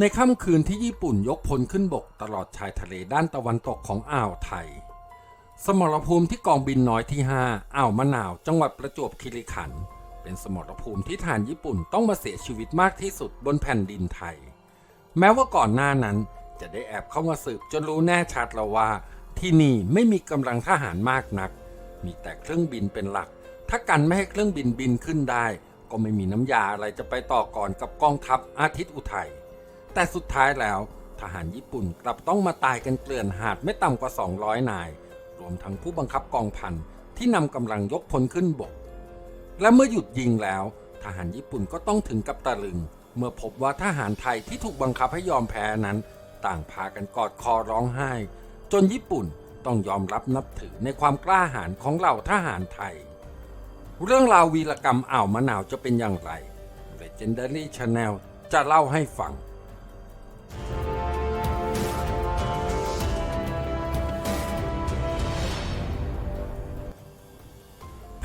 ในค่ำคืนที่ญี่ปุ่นยกพลขึ้นบกตลอดชายทะเลด้านตะวันตกของอ่าวไทย สมรภูมิที่กองบินน้อยที่ 5 อ่าวมะนาว จังหวัดประจวบคีรีขันธ์เป็นสมรภูมิที่ทหารญี่ปุ่นต้องมาเสียชีวิตมากที่สุดบนแผ่นดินไทย แม้ว่าก่อนหน้านั้นจะได้แอบเข้ามาสืบจนรู้แน่ชัดแล้วว่า ที่นี่ไม่มีกำลังทหารมากนัก มีแต่เครื่องบินเป็นหลัก ถ้ากันไม่ให้เครื่องบินบินขึ้นได้ ก็ไม่มีน้ำยาอะไรจะไปต่อก่อนกับกองทัพอาทิตย์อุทัย แต่สุดท้ายแล้ว ทหารญี่ปุ่นกลับต้องมาตายกันเกลื่อนหาดไม่ต่ำกว่า 200 นาย รวมทั้งผู้บังคับกองพันที่นำกำลังยกพลขึ้นบก และเมื่อหยุดยิงแล้ว ทหารญี่ปุ่นก็ต้องถึงกับตะลึง เมื่อพบว่าทหารไทยที่ถูกบังคับให้ยอมแพ้นั้น ต่างพากันกอดคอร้องไห้ จนญี่ปุ่นต้องยอมรับนับถือในความกล้าหาญของเหล่าทหารไทย เรื่องราววีรกรรมอ่าวมะนาวจะเป็นอย่างไร Legendary Channel จะเล่าให้ฟัง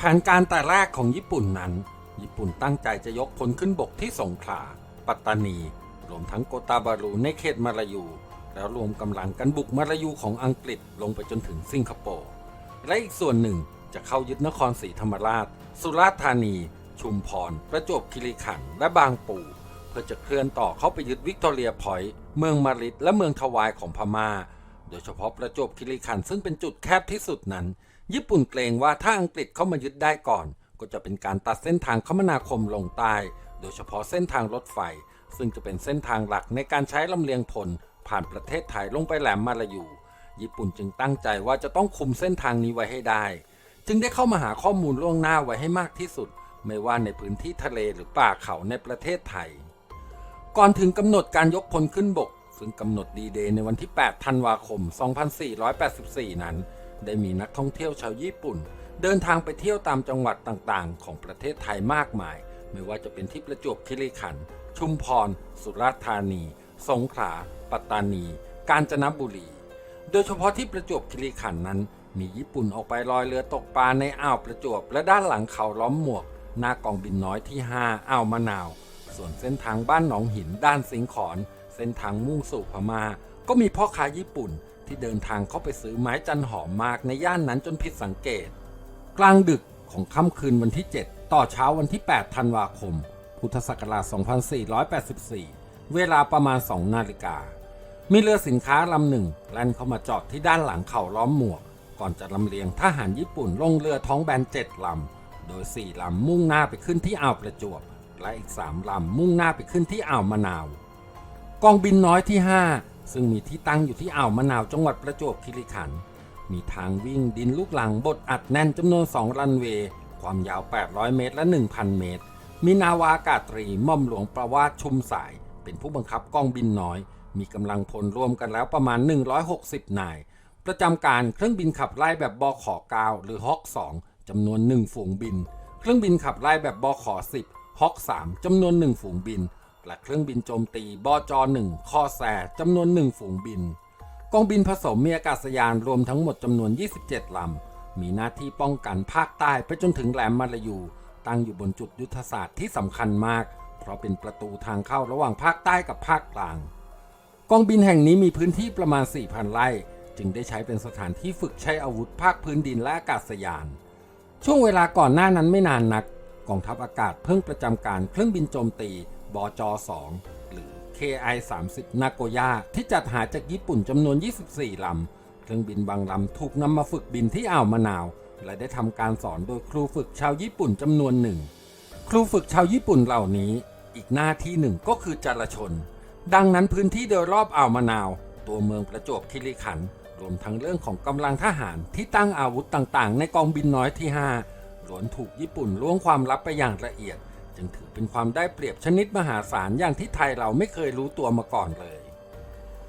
ผนการแต่แรกของญี่ปุ่นนั้น ญี่ปุ่นตั้งใจจะยกพลขึ้นบกที่สงขลา ปัตตานี รวมทั้งโกตาบารูในเขตมาลายู แล้วรวมกำลังกันบุกมาลายูของอังกฤษลงไปจนถึงสิงคโปร์ และอีกส่วนหนึ่งจะเข้ายึดนครศรีธรรมราช สุราษฎร์ธานี ชุมพร ประจวบคีรีขันธ์ และบางปูเพื่อจะเคลื่อนต่อเข้าไปยึดวิกตอเรียพอยต์ เมืองมาริดและเมืองทวายของพม่า โดยเฉพาะประจวบคีรีขันธ์ซึ่งเป็นจุดแคบที่สุดนั้น ญี่ปุ่นเกรงว่าถ้าอังกฤษเข้ามายึดได้ก่อน ก็จะเป็นการตัดเส้นทางคมนาคมลงใต้ โดยเฉพาะเส้นทางรถไฟ ซึ่งจะเป็นเส้นทางหลักในการใช้ลำเลียงพล ผ่านประเทศไทยลงไปแหลมมาลายู ญี่ปุ่นจึงตั้งใจว่าจะต้องคุมเส้นทางนี้ไว้ให้ได้ จึงได้เข้ามาหาข้อมูลล่วงหน้าไว้ให้มากที่สุด ไม่ว่าในพื้นที่ทะเลหรือป่าเขาในประเทศไทย ก่อนถึงกำหนดการยกพลขึ้นบก ซึ่งกำหนดดีเดย์ในวันที่ 8 ธันวาคม 2484 นั้น ได้มีนักท่องเที่ยวชาวญี่ปุ่น เดินทางไปเที่ยวตามจังหวัดต่างๆ ของประเทศไทยมากมาย ไม่ว่าจะเป็นที่ประจวบคีรีขันธ์ชุมพร สุราษฎร์ธานี สงขลา ปัตตานี กาญจนบุรี โดยเฉพาะที่ประจวบคีรีขันธ์นั้น มีญี่ปุ่นออกไปลอยเรือตกปลาในอ่าวประจวบ และด้านหลังเขาล้อมหมวก หน้ากองบินน้อยที่ 5 อ่าวมะนาว ส่วนเส้นทางบ้านหนองหินด้านสิงขอน เส้นทางมุ่งสู่พมา่า ก็มีพ่อค้าญี่ปุ่น ที่เดินทางเข้าไปซื้อไม้จันหอมมากในย่านนั้นจนผิดสังเกต กลางดึกของค่ำคืนวันที่ 7 ต่อเช้าวันที่ 8 ธันวาคม พุทธศักราช 2484 เวลาประมาณ 2 นาฬิกา มีเรือสินค้าลำหนึ่งแล่นเข้ามาจอดที่ด้านหลังเขาล้อมหมวก ก่อนจะลำเลียงทหารญี่ปุ่นลงเรือท้องแบนเจ็ดลำ โดย4ลำมุ่งหน้าไปขึ้นที่อ่าวประจวบ และอีก3ลำมุ่งหน้าไปขึ้นที่อ่าวมะนาว กองบินน้อยที่ 5 ซึ่งมีที่ตั้งอยู่ที่อ่าวมะนาวจังหวัดประจวบคีรีขันธ์มีทางวิ่งดินลูกหลังบดอัดแน่นจำนวน 2 รันเวย์ ความยาว 800 เมตรและ 1,000 เมตร มีนาวาอากาศตรีม่อมหลวงประวาสชุมสาย เป็นผู้บังคับกองบินน้อย มีกำลังพลรวมกันแล้วประมาณ 160 นาย ประจำการเครื่องบินขับไล่แบบบอข9หรือฮอก2จำนวน 1 ฝูงบิน เครื่องบินขับไล่แบบบอข10ฮอก3จำนวน 1 ฝูงบิน และเครื่องบินโจมตีบจ1คอแซจำนวน1ฝูงบิน กองบินผสมมีอากาศยานรวมทั้งหมดจำนวน 27 ลำ มีหน้าที่ป้องกันภาคใต้ไปจนถึงแหลมมาลายู ตั้งอยู่บนจุดยุทธศาสตร์ที่สำคัญมาก เพราะเป็นประตูทางเข้าระหว่างภาคใต้กับภาคกลาง กองบินแห่งนี้มีพื้นที่ประมาณ 4,000 ไร่ จึงได้ใช้เป็นสถานที่ฝึกใช้อาวุธภาคพื้นดินและอากาศยาน ช่วงเวลาก่อนหน้านั้นไม่นานนัก กองทัพอากาศเพิ่งประจำการเครื่องบินโจมตี บจ 2 หรือ KI-30 นาโกย่าที่จัดหาจากญี่ปุ่นจำนวน 24 ลำ เครื่องบินบางลำถูกนำมาฝึกบินที่อ่าวมะนาว และได้ทำการสอนโดยครูฝึกชาวญี่ปุ่นจำนวนหนึ่ง ครูฝึกชาวญี่ปุ่นเหล่านี้ อีกหน้าที่หนึ่งก็คือจารชน ดังนั้นพื้นที่โดยรอบอ่าวมะนาว ตัวเมืองประจวบคีรีขันธ์รวมทั้งเรื่องของกำลังทหารที่ตั้งอาวุธต่างๆ ในกองบินน้อยที่ 5ล้วนถูกญี่ปุ่นล้วงความลับไปอย่างละเอียด จึงถือเป็นความได้เปรียบชนิดมหาศาลอย่างที่ไทยเราไม่เคยรู้ตัวมาก่อนเลย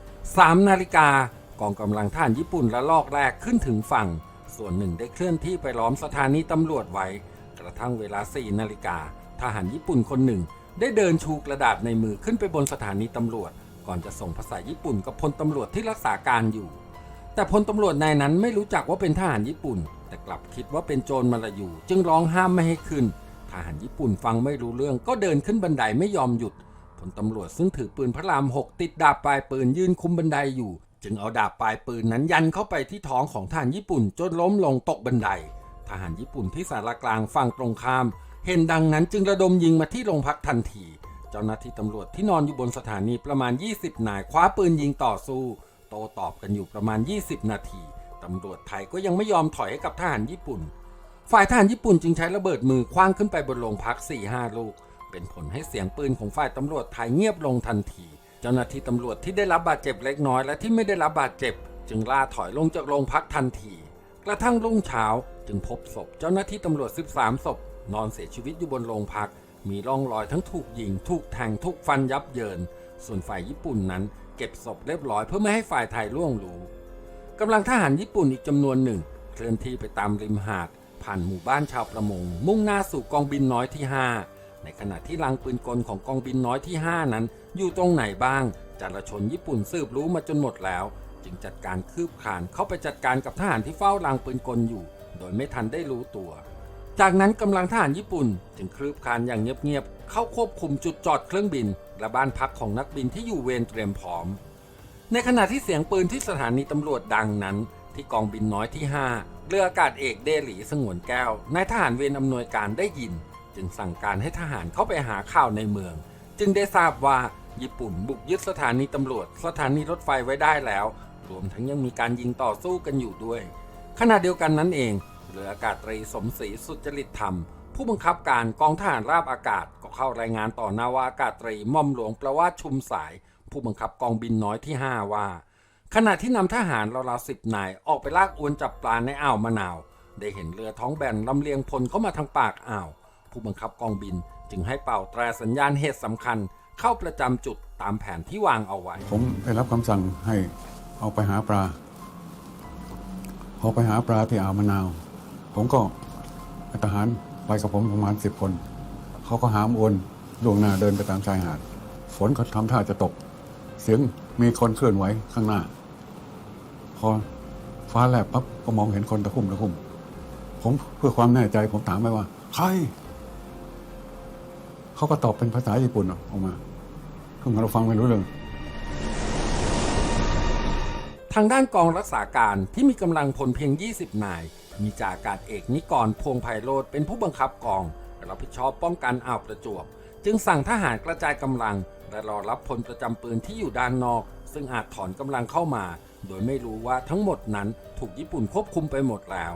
3 นาฬิกากองกำลังทหารญี่ปุ่นละลอกแรกขึ้นถึงฝั่ง ส่วนหนึ่งได้เคลื่อนที่ไปล้อมสถานีตำรวจไว้ กระทั่งเวลา 4 นาฬิกาทหารญี่ปุ่นคนหนึ่ง ได้เดินชูกระดาษในมือขึ้นไปบนสถานีตำรวจ ก่อนจะส่งภาษาญี่ปุ่นกับพลตำรวจที่รักษาการอยู่ แต่พลตำรวจนายนั้นไม่รู้จักว่าเป็นทหารญี่ปุ่น แต่กลับคิดว่าเป็นโจรมาลายูจึงร้องห้ามไม่ให้ขึ้น ทหารญี่ปุ่นฟังไม่รู้เรื่องก็เดินขึ้นบันไดไม่ยอมหยุดพลตำรวจซึ่งถือปืนพระรามหกติดดาบปลายปืนยืนคุมบันไดอยู่ จึงเอาดาบปลายปืนนั้นยันเข้าไปที่ท้องของทหารญี่ปุ่นจนล้มลงตกบันได ทหารญี่ปุ่นที่สารกลางฝั่งตรงข้าม เห็นดังนั้นจึงระดมยิงมาที่โรงพักทันที เจ้าหน้าที่ตำรวจที่นอนอยู่บนสถานีประมาณ 20 นายคว้าปืนยิงต่อสู้ โตตอบกันอยู่ประมาณ 20 นาทีตำรวจไทยก็ยังไม่ยอมถอยให้กับทหารญี่ปุ่น ฝ่ายทหารญี่ปุ่นจึงใช้ระเบิดมือคว้างขึ้นไปบนโรงพัก 4-5 ลูก เป็นผลให้เสียงปืนของฝ่ายตำรวจไทยเงียบลงทันที เจ้าหน้าที่ตำรวจที่ได้รับบาดเจ็บเล็กน้อยและที่ไม่ได้รับบาดเจ็บ จึงล่าถอยลงจากโรงพักทันที กระทั่งรุ่งเช้าจึงพบศพเจ้าหน้าที่ตำรวจ 13 ศพ นอนเสียชีวิตอยู่บนโรงพัก มีร่องรอยทั้งถูกยิง ถูกแทง ถูกฟันยับเยิน ส่วนฝ่ายญี่ปุ่นนั้นเก็บศพเรียบร้อยเพื่อไม่ให้ฝ่ายไทยล่วงรู้กำลังทหารญี่ปุ่นอีกจำนวนหนึ่ง เคลื่อนที่ไปตามริมหาด ผ่านหมู่บ้านชาวประมง มุ่งหน้าสู่กองบินน้อยที่ 5 ในขณะที่ลังปืนกลของกองบินน้อยที่ 5 นั้น อยู่ตรงไหนบ้าง จารชนญี่ปุ่นสืบรู้มาจนหมดแล้ว จึงจัดการคืบคลานเข้าไปจัดการกับทหารที่เฝ้าลังปืนกลอยู่ โดยไม่ทันได้รู้ตัว จากนั้นกำลังทหารญี่ปุ่น จึงคืบคลานอย่างเงียบๆเข้าควบคุมจุดจอดเครื่องบิน และบ้านพักของนักบินที่อยู่เวรเตรียมพร้อม ในขณะที่เสียงปืนที่สถานีตำรวจดังนั้นที่กองบินน้อยที่ 5 เรืออากาศเอกเดหลีสงวนแก้วนายทหารเวรอำนวยการได้ยิน จึงสั่งการให้ทหารเข้าไปหาข่าวในเมือง จึงได้ทราบว่าญี่ปุ่นบุกยึดสถานีตำรวจ สถานีรถไฟไว้ได้แล้ว รวมทั้งยังมีการยิงต่อสู้กันอยู่ด้วย ขณะเดียวกันนั้นเองเรืออากาศตรีสมศรีสุจริตธรรม ผู้บังคับการกองทหารราบอากาศก็เข้ารายงานต่อนาวาอากาศตรีม่อมหลวงประวัติชุมสาย ผู้บังคับกองบินน้อยที่ 5 ว่า ขณะที่นำทหารราวๆสิบนายออกไปลากอวนจับปลาในอ่าวมะนาว ได้เห็นเรือท้องแบนลำเลียงพลเข้ามาทางปากอ่าว ผู้บังคับกองบินจึงให้เป่าแตรสัญญาณเหตุสำคัญ เข้าประจำจุดตามแผนที่วางเอาไว้ ผมได้รับคำสั่งให้เอาไปหาปลาพอไปหาปลาที่อ่าวมะนาว ผมก็ทหารไปกับผมประมาณสิบคน เขาก็หามอวนล่วงหน้าเดินไปตามชายหาด ฝนก็ทำท่าจะตก เสียงมีคนเคลื่อนไหวข้างหน้า พอฟ้าแลบปั๊บก็มองเห็นคนตะคุ่มตะคุ่มผมเพื่อความแน่ใจผมถามไปว่า ใคร เขาก็ตอบเป็นภาษาญี่ปุ่นออกมาซึ่งเราฟังไม่รู้เรื่องทางด้านกองรักษาการที่มีกำลังพลเพียง 20 นาย มีจ่าอากาศเอกนิกรพวงไพโรธเป็นผู้บังคับกองรับผิดชอบป้องกันอ่าวประจวบ จึงสั่งทหารกระจายกำลัง และรอรับพลประจำปืนที่อยู่ด้านนอก ซึ่งอาจถอนกำลังเข้ามา โดยไม่รู้ว่าทั้งหมดนั้นถูกญี่ปุ่นควบคุมไปหมดแล้ว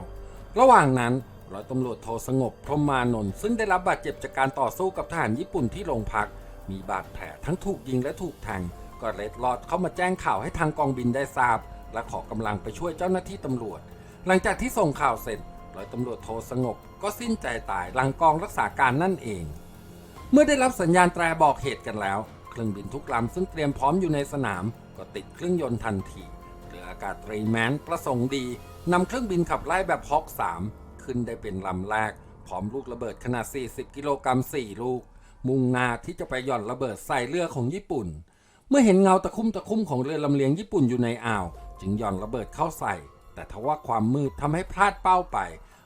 ระหว่างนั้นร้อยตำรวจโทสงบพรหมานนท์ซึ่งได้รับบาดเจ็บจากการต่อสู้กับทหารญี่ปุ่นที่โรงพัก มีบาดแผลทั้งถูกยิงและถูกแทงก็เล็ดลอดเข้ามาแจ้งข่าวให้ทางกองบินได้ทราบ และขอกำลังไปช่วยเจ้าหน้าที่ตำรวจ หลังจากที่ส่งข่าวเสร็จร้อยตำรวจโทสงบก็สิ้นใจตายหลังกองรักษาการนั่นเอง เมื่อได้รับสัญญาณแตรบอกเหตุกันแล้ว เครื่องบินทุกลำซึ่งเตรียมพร้อมอยู่ในสนาม ก็ติดเครื่องยนต์ทันที เรืออากาศตรีแมนประสงค์ดีนำเครื่องบินขับไล่แบบฮอค3ขึ้นได้เป็นลำแรก พร้อมลูกระเบิดขนาด 40 กิโลกรัม4 ลูก มุ่งหน้าที่จะไปหย่อนระเบิดใส่เรือของญี่ปุ่น เมื่อเห็นเงาตะคุ่มตะคุ่มของเรือลำเลียงญี่ปุ่นอยู่ในอ่าว จึงหย่อนระเบิดเข้าใส่ แต่ทว่าความมืดทำให้พลาดเป้าไป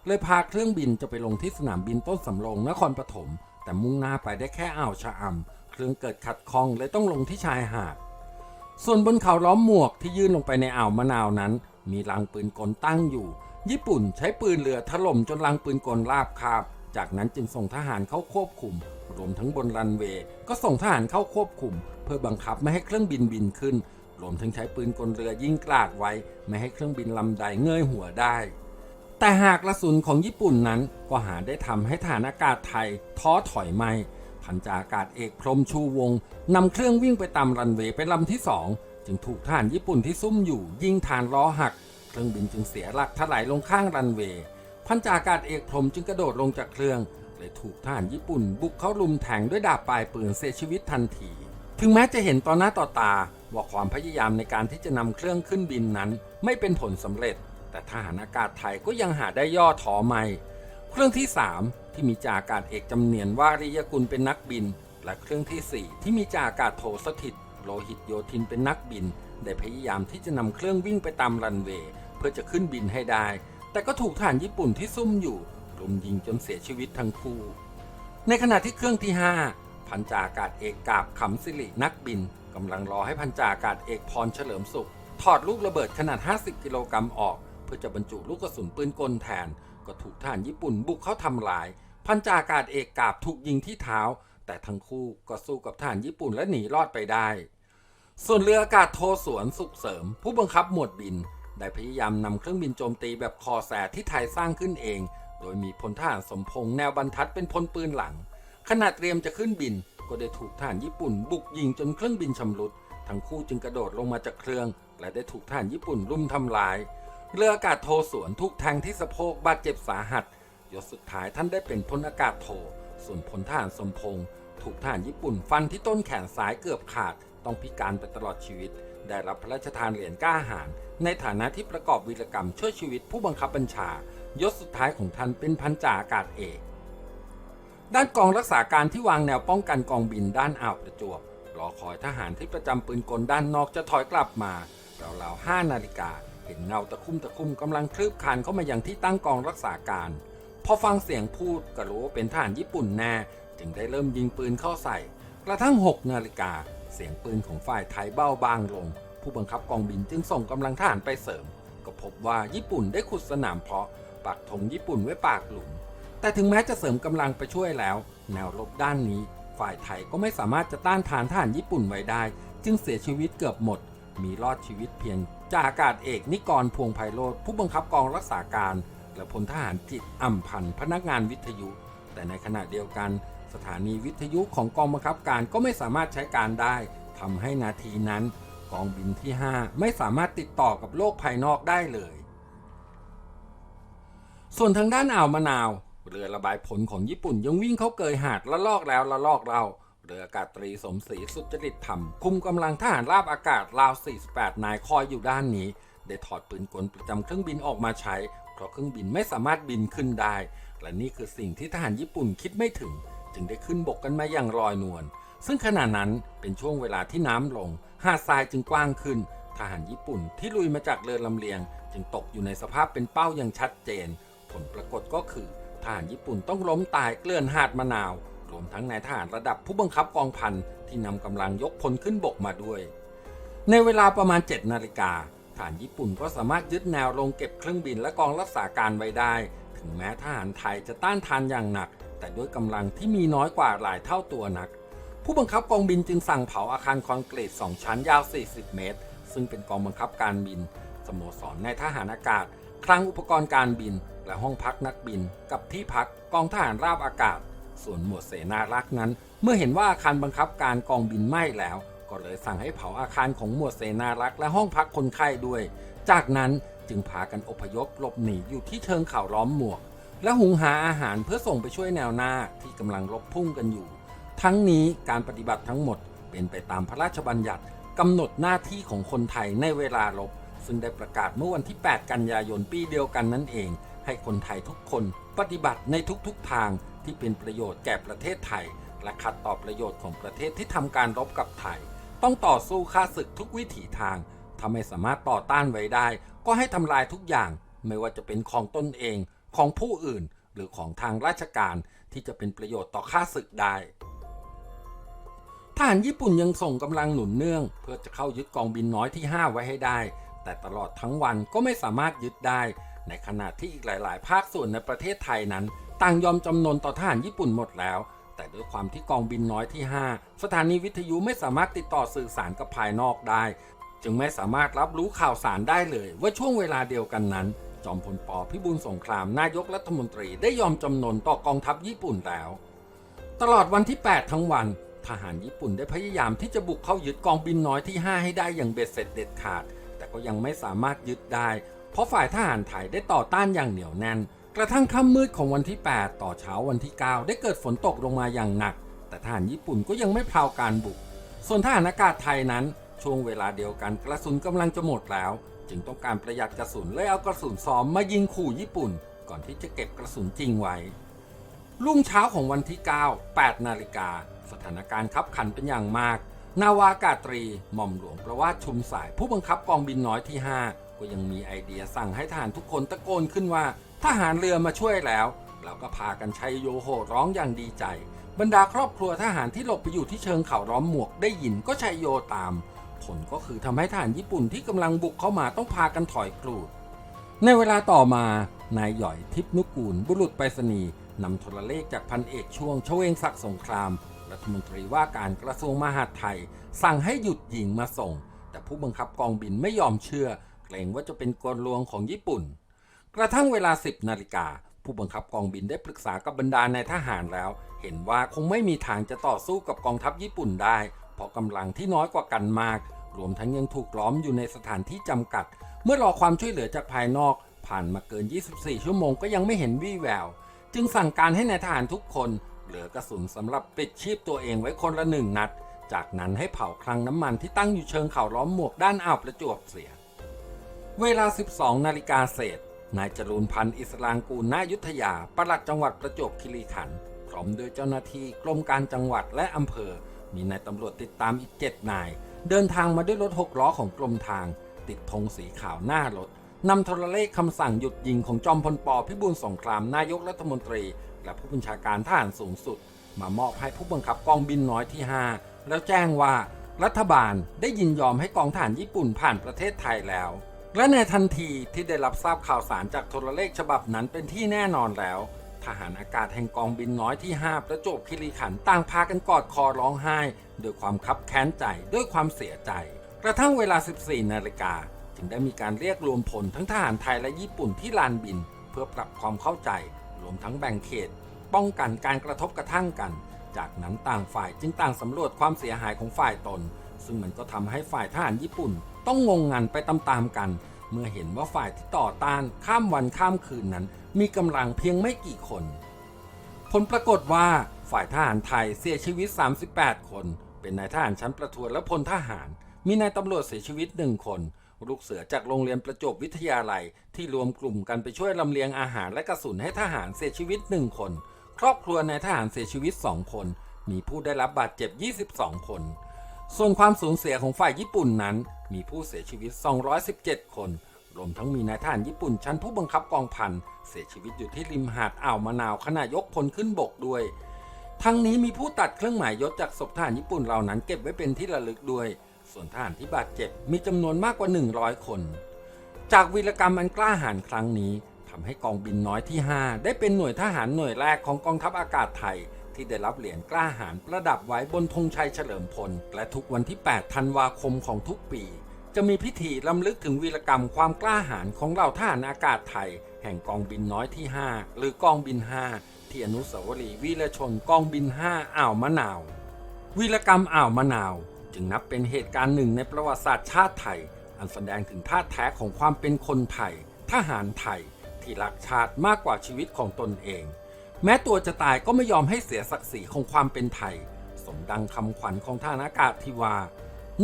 เลยพาเครื่องบินจะไปลงที่สนามบินต้นสำโรงนครปฐมแต่มุ่งหน้าไปได้แค่อ่าวชะอำเครื่องเกิดขัดข้องเลยต้องลงที่ชายหาด ส่วนบนเขาล้อมหมวกที่ยื่นลงไปในอ่าวมะนาวนั้น มีลังปืนกลตั้งอยู่ ญี่ปุ่นใช้ปืนเรือถล่มจนลังปืนกลราบคาบ จากนั้นจึงส่งทหารเข้าควบคุม รวมทั้งบนรันเวย์ก็ส่งทหารเข้าควบคุม เพื่อบังคับไม่ให้เครื่องบินบินขึ้น รวมทั้งใช้ปืนกลเรือยิงกราดไว้ ไม่ให้เครื่องบินลำใดเงยหัวได้ แต่หากกระสุนของญี่ปุ่นนั้นก็หาได้ทำให้ฐานอากาศไทยท้อถอยไม่ พันจาอากาศเอกพรมชูวงนำเครื่องวิ่งไปตามรันเวย์เป็นลำที่สองจึงถูกทหารญี่ปุ่นที่ซุ่มอยู่ยิงฐานล้อหัก เครื่องบินจึงเสียหลักถลายลงข้างรันเวย์พันจาอากาศเอกพรมจึงกระโดดลงจากเครื่องเลยถูกทหารญี่ปุ่น บุกเข้าลุมแทงด้วยดาบปลายปืนเสียชีวิตทันที ถึงแม้จะเห็นต่อหน้าต่อตาว่าความพยายามในการที่จะนำเครื่องขึ้นบินนั้น ไม่เป็นผลสำเร็จ แต่ทหารอากาศไทยก็ยังหาได้ย่อท้อไม่ เครื่องที่ 3 ที่มีจ่าอากาศเอกจำเนียนวาริยกุลเป็นนักบิน และเครื่องทีสี่ 4 ที่มีจ่าอากาศโทสถิต โลหิตโยธินเป็นนักบิน ได้พยายามที่จะนำเครื่องวิ่งไปตามรันเวย์เพื่อจะขึ้นบินให้ได้ แต่ก็ถูกทหารญี่ปุ่นที่ซุ่มอยู่รุมยิงจนเสียชีวิตทั้งคู่ ในขณะที่เครื่องที่ 5พพันจ่าอากาศเอกกาบขำสิรินักบินกำลังรอให้พันจ่าอากาศเอกพรเฉลิมสุขถอดลูกระเบิดขนาด 50 กิโลกรัมออก เพื่อจะบรรจุลูกกระสุนปืนกลแทน ก็ถูกทหารญี่ปุ่นบุกเข้าทำลาย พันจ่าอากาศเอกกาบถูกยิงที่เท้า แต่ทั้งคู่ก็สู้กับทหารญี่ปุ่นและหนีรอดไปได้ ส่วนเรืออากาศโทสวนสุขเสริม ผู้บังคับหมวดบิน ได้พยายามนำเครื่องบินโจมตีแบบคอแสที่ไทยสร้างขึ้นเอง โดยมีพลทหารสมพงษ์แนวบรรทัดเป็นพลปืนหลัง ขณะเตรียมจะขึ้นบิน ก็ได้ถูกทหารญี่ปุ่น บุกยิงจนเครื่องบินชำรุด ทั้งคู่จึงกระโดดลงมาจากเครื่อง และได้ถูกทหารญี่ปุ่นรุมทำลาย เรืออากาศโทสวนถูกแทงที่สะโพกบาดเจ็บสาหัสยศสุดท้ายท่านได้เป็นพลอากาศโท ส่วนพลทหารสมพงษ์ถูกทหารญี่ปุ่นฟันที่ต้นแขนซ้ายเกือบขาด ต้องพิการไปตลอดชีวิต ได้รับพระราชทานเหรียญกล้าหาญในฐานะที่ประกอบวีรกรรมช่วยชีวิตผู้บังคับบัญชายศสุดท้ายของท่านเป็นพันจ่าอากาศเอก ด้านกองรักษาการที่วางแนวป้องกันกองบินด้านอ่าวประจวบรอคอยทหารที่ประจำปืนกลด้านนอกจะถอยกลับมาราวๆห้านาฬิกา ห็นเงาตะคุ่มตะคุ่มกำลังคลืบคลานเข้ามาอยังที่ตั้งกองรักษาการ พอฟังเสียงพูดก็รู้ว่าเป็นทหารญี่ปุ่นแน่จึงได้เริ่มยิงปืนเข้าใส่ กระทั่ง 6 นาฬิกา เสียงปืนของฝ่ายไทยเบาบางลง ผู้บังคับกองบินจึงส่งกำลังทหารไปเสริม ก็พบว่าญี่ปุ่นได้ขุดสนามเพาะปักธงญี่ปุ่นไว้ปากหลุม แต่ถึงแม้จะเสริมกำลังไปช่วยแล้ว แนวรบด้านนี้ฝ่ายไทยก็ไม่สามารถจะต้านทานทหารญี่ปุ่นไว้ได้ จึงเสียชีวิตเกือบหมด มีรอดชีวิตเพียง จ่าอากาศเอกนิกรพวงไพโรธผู้บังคับกองรักษาการ และพลทหารจิตอ่ำพันธ์พนักงานวิทยุ แต่ในขณะเดียวกัน สถานีวิทยุของกองบังคับการก็ไม่สามารถใช้การได้ทำให้นาทีนั้น กองบินที่ 5 ไม่สามารถติดต่อกับโลกภายนอกได้เลย ส่วนทางด้านอ่าวมะนาว เรือระบายผลของญี่ปุ่นยังวิ่งเข้าเกยหาดละลอกแล้วละลอกเล่า เรืออากาศตรีสมศรีสุจริตธรรม คุมกำลังทหารราบอากาศราว 48 นายคอยอยู่ด้านนี้ ได้ถอดปืนกลประจำเครื่องบินออกมาใช้ เพราะเครื่องบินไม่สามารถบินขึ้นได้ และนี่คือสิ่งที่ทหารญี่ปุ่นคิดไม่ถึง จึงได้ขึ้นบกกันมาอย่างลอยนวล ซึ่งขณะนั้นเป็นช่วงเวลาที่น้ำลง หาดทรายจึงกว้างขึ้น ทหารญี่ปุ่นที่ลุยมาจากเรือลำเลียง จึงตกอยู่ในสภาพเป็นเป้าอย่างชัดเจน ผลปรากฏก็คือทหารญี่ปุ่นต้องล้มตายเกลื่อนหาดมะนาว รวมทั้งนายทหารระดับผู้บังคับกองพันที่นำกำลังยกพลขึ้นบกมาด้วย ในเวลาประมาณ 7 นาฬิกาทหารญี่ปุ่นก็สามารถยึดแนวลงเก็บเครื่องบินและกองรักษาการไว้ได้ ถึงแม้ทหารไทยจะต้านทานอย่างหนัก แต่ด้วยกำลังที่มีน้อยกว่าหลายเท่าตัวนัก ผู้บังคับกองบินจึงสั่งเผาอาคารคอนกรีต2ชั้นยาว 40 เมตร ซึ่งเป็นกองบังคับการบิน สโมสรในทหารอากาศคลังอุปกรณ์การบิน และห้องพักนักบิน กับที่พักกองทหารราบอากาศ ส่วนหมวดเสนารักษ์นั้น เมื่อเห็นว่าอาคารบังคับการกองบินไหม้แล้ว ก็เลยสั่งให้เผาอาคารของหมวดเสนารักษ์และห้องพักคนไข้ด้วย จากนั้นจึงพากันอพยพหลบหนีอยู่ที่เชิงเขาล้อมหมวก และหุงหาอาหารเพื่อส่งไปช่วยแนวหน้าที่กำลังรบพุ่งกันอยู่ ทั้งนี้การปฏิบัติทั้งหมดเป็นไปตามพระราชบัญญัติกำหนดหน้าที่ของคนไทยในเวลารบซึ่งได้ประกาศเมื่อวันที่ 8 กันยายนปีเดียวกันนั่นเอง ให้คนไทยทุกคนปฏิบัติในทุกๆทาง ที่เป็นประโยชน์แก่ประเทศไทย และขัดต่อประโยชน์ของประเทศที่ทำการรบกับไทย ต้องต่อสู้ฆ่าศึกทุกวิถีทางถ้าไม่สามารถต่อต้านไว้ได้ ก็ให้ทำลายทุกอย่าง ไม่ว่าจะเป็นของตนเองของผู้อื่น หรือของทางราชการที่จะเป็นประโยชน์ต่อข้าศึกได้ทหารญี่ปุ่นยังส่งกำลังหนุนเนื่อง เพื่อจะเข้ายึดกองบินน้อยที่ 5 ไว้ให้ได้ แต่ตลอดทั้งวันก็ไม่สามารถยึดได้ ในขณะที่อีกหลาย ๆ ภาคส่วนในประเทศไทยนั้น ต่างยอมจำนนต่อทหารญี่ปุ่นหมดแล้ว แต่ด้วยความที่กองบินน้อยที่ 5 สถานีวิทยุไม่สามารถติดต่อสื่อสารกับภายนอกได้ จึงไม่สามารถรับรู้ข่าวสารได้เลย ว่าช่วงเวลาเดียวกันนั้น จอมพลปพิบูลสงครามนายกรัฐมนตรีได้ยอมจำนนต่อกองทัพญี่ปุ่นแล้ว ตลอดวันที่ 8 ทั้งวัน ทหารญี่ปุ่นได้พยายามที่จะบุกเข้ายึดกองบินน้อยที่ 5 ให้ได้อย่างเบ็ดเสร็จเด็ดขาด แต่ก็ยังไม่สามารถยึดได้ เพราะฝ่ายทหารไทยได้ต่อต้านอย่างเหนียวแน่น กระทั่งค่ำมืดของวันที่ 8 ต่อเช้าวันที่ 9 ได้เกิดฝนตกลงมาอย่างหนัก แต่ทหารญี่ปุ่นก็ยังไม่พราวการบุก ส่วนทหารอากาศไทยนั้น ช่วงเวลาเดียวกันกระสุนกำลังจะหมดแล้ว จึงต้องการประหยัดกระสุนเลยเอากระสุนซ้อมมายิงขู่ญี่ปุ่น ก่อนที่จะเก็บกระสุนจริงไว้ รุ่งเช้าของวันที่ 9 8 นาฬิกา สถานการณ์ขับขันเป็นอย่างมาก นาวากาตรี หม่อมหลวงประวาสชุมสายผู้บังคับกองบินน้อยที่ 5 ก็ยังมีไอเดียสั่งให้ทหารทุกคนตะโกนขึ้นว่า ทหารเรือมาช่วยแล้วแล้วก็พากันชัยโยโห่ร้องอย่างดีใจ บรรดาครอบครัวทหารที่หลบไปอยู่ที่เชิงเขาล้อมหมวกได้ยินก็ชัยโยตาม ผลก็คือทำให้ทหารญี่ปุ่นที่กำลังบุกเข้ามาต้องพากันถอยกรูด ในเวลาต่อมานายหย่อยทิพนุกูล บุรุษไปรษณีย์นำโทรเลขจากพันเอกช่วงชเวงศักดิ์สงคราม รัฐมนตรีว่าการกระทรวงมหาดไทย สั่งให้หยุดยิงมาส่ง แต่ผู้บังคับกองบินไม่ยอมเชื่อ เกรงว่าจะเป็นกลลวงของญี่ปุ่น กระทั่งเวลา 10 นาฬิกา ผู้บังคับกองบินได้ปรึกษากับบรรดานายทหารแล้ว เห็นว่าคงไม่มีทางจะต่อสู้กับกองทัพญี่ปุ่นได้ เพราะกำลังที่น้อยกว่ากันมาก รวมทั้งยังถูกล้อมอยู่ในสถานที่จำกัด เมื่อรอความช่วยเหลือจากภายนอก ผ่านมาเกิน 24 ชั่วโมงก็ยังไม่เห็นวี่แวว จึงสั่งการให้นายทหารทุกคนเหลือกระสุนสำหรับปิดชีพตัวเองไว้คนละหนึ่งนัด จากนั้นให้เผาคลังน้ำมันที่ตั้งอยู่เชิงเขาล้อมหมวกด้านอ่าวประจวบเสีย เวลา 12 นาฬิกาเศษ นายจรูนพันธ์อิสลางกูลนายุทธยา ปลัดจังหวัดประจวบคีรีขันธ์ พร้อมด้วยเจ้าหน้าที่กรมการจังหวัดและอำเภอ มีนายตำรวจติดตามอีก 7 นาย เดินทางมาด้วยรถหกล้อของกรมทาง ติดธงสีขาวหน้ารถ นำโทรเลขคำสั่งหยุดยิงของจอมพลปพิบูลสงครามนายกรัฐมนตรี และผู้บัญชาการทหารสูงสุด มามอบให้ผู้บังคับกองบินน้อยที่ 5 แล้วแจ้งว่ารัฐบาลได้ยินยอมให้กองทหารญี่ปุ่นผ่านประเทศไทยแล้ว และในทันทีที่ได้รับทราบข่าวสารจากโทรเลขฉบับนั้นเป็นที่แน่นอนแล้ว ทหารอากาศแห่งกองบินน้อยที่ 5 ประจวบคีรีขันธ์ต่างพากันกอดคอร้องไห้ ด้วยความคับแค้นใจด้วยความเสียใจ กระทั่งเวลา 14 นาฬิกาจึงได้มีการเรียกรวมพลทั้งทหารไทยและญี่ปุ่นที่ลานบิน เพื่อปรับความเข้าใจ รวมทั้งแบ่งเขต ป้องกันการกระทบกระทั่งกัน จากนั้นต่างฝ่ายจึงต่างสำรวจความเสียหายของฝ่ายตน ซึ่งมันก็ทำให้ฝ่ายทหารญี่ปุ่น ต้องงงงันไปตามๆกัน เมื่อเห็นว่าฝ่ายที่ต่อต้านข้ามวันข้ามคืนนั้น มีกำลังเพียงไม่กี่คน ผลปรากฏว่าฝ่ายทหารไทยเสียชีวิต 38 คน เป็นนายทหารชั้นประทวนและพลทหาร มีนายตำรวจเสียชีวิตหนึ่งคนลูกเสือจากโรงเรียนประจบวิทยาลัย ที่รวมกลุ่มกันไปช่วยลำเลียงอาหารและกระสุนให้ทหารเสียชีวิตหนึ่งคน ครอบครัวนายทหารเสียชีวิต2คน มีผู้ได้รับบาดเจ็บ 22 คน ส่วนความสูญเสียของฝ่ายญี่ปุ่นนั้น มีผู้เสียชีวิต 217 คน รวมทั้งมีนายทหารญี่ปุ่นชั้นผู้บังคับกองพันเสียชีวิตอยู่ที่ริมหาดอ่าวมะนาวขณะยกพลขึ้นบกด้วย ทั้งนี้มีผู้ตัดเครื่องหมายยศจากศพทหารญี่ปุ่นเหล่านั้นเก็บไว้เป็นที่ระลึกด้วย ส่วนทหารที่บาดเจ็บมีจำนวนมากกว่า 100 คน จากวีรกรรมอันกล้าหาญครั้งนี้ทำให้กองบินน้อยที่ 5 ได้เป็นหน่วยทหารหน่วยแรกของกองทัพอากาศไทย ที่ได้รับเหรียญกล้าหาญประดับไว้บนธงชัยเฉลิมพล และทุกวันที่ 8 ธันวาคมของทุกปี จะมีพิธีล้ำลึกถึงวีรกรรมความกล้าหาญของเหล่าทหารอากาศไทย แห่งกองบินน้อยที่ 5 หรือกองบิน 5 ที่อนุสาวรีย์วีรชนกองบิน 5 อ่าวมะนาว วีรกรรมอ่าวมะนาว จึงนับเป็นเหตุการณ์หนึ่งในประวัติศาสตร์ชาติไทย อันแสดงถึงท่าแท้ของความเป็นคนไทย ทหารไทย ที่รักชาติมากกว่าชีวิตของตนเอง แม้ตัวจะตายก็ไม่ยอมให้เสียศักดิ์ศรีของความเป็นไทย สมดังคำขวัญของทหารอากาศที่ว่า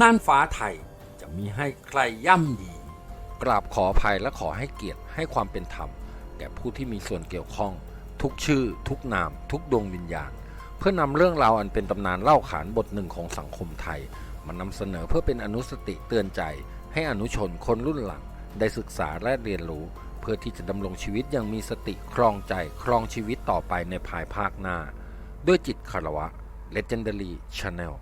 น่านฟ้าไทยจะมีให้ใครย่ำยีกราบขออภัยและขอให้เกียรติให้ความเป็นธรรม แก่ผู้ที่มีส่วนเกี่ยวข้อง ทุกชื่อ ทุกนาม ทุกดวงวิญญาณ เพื่อนำเรื่องราวอันเป็นตำนานเล่าขานบทหนึ่งของสังคมไทย มานำเสนอเพื่อเป็นอนุสติเตือนใจ ให้อนุชนคนรุ่นหลัง ได้ศึกษาและเรียนรู้ เพื่อที่จะดำรงชีวิตอย่างมีสติครองใจครองชีวิตต่อไปในภายภาคหน้า ด้วยจิตคารวะ Legendary Channel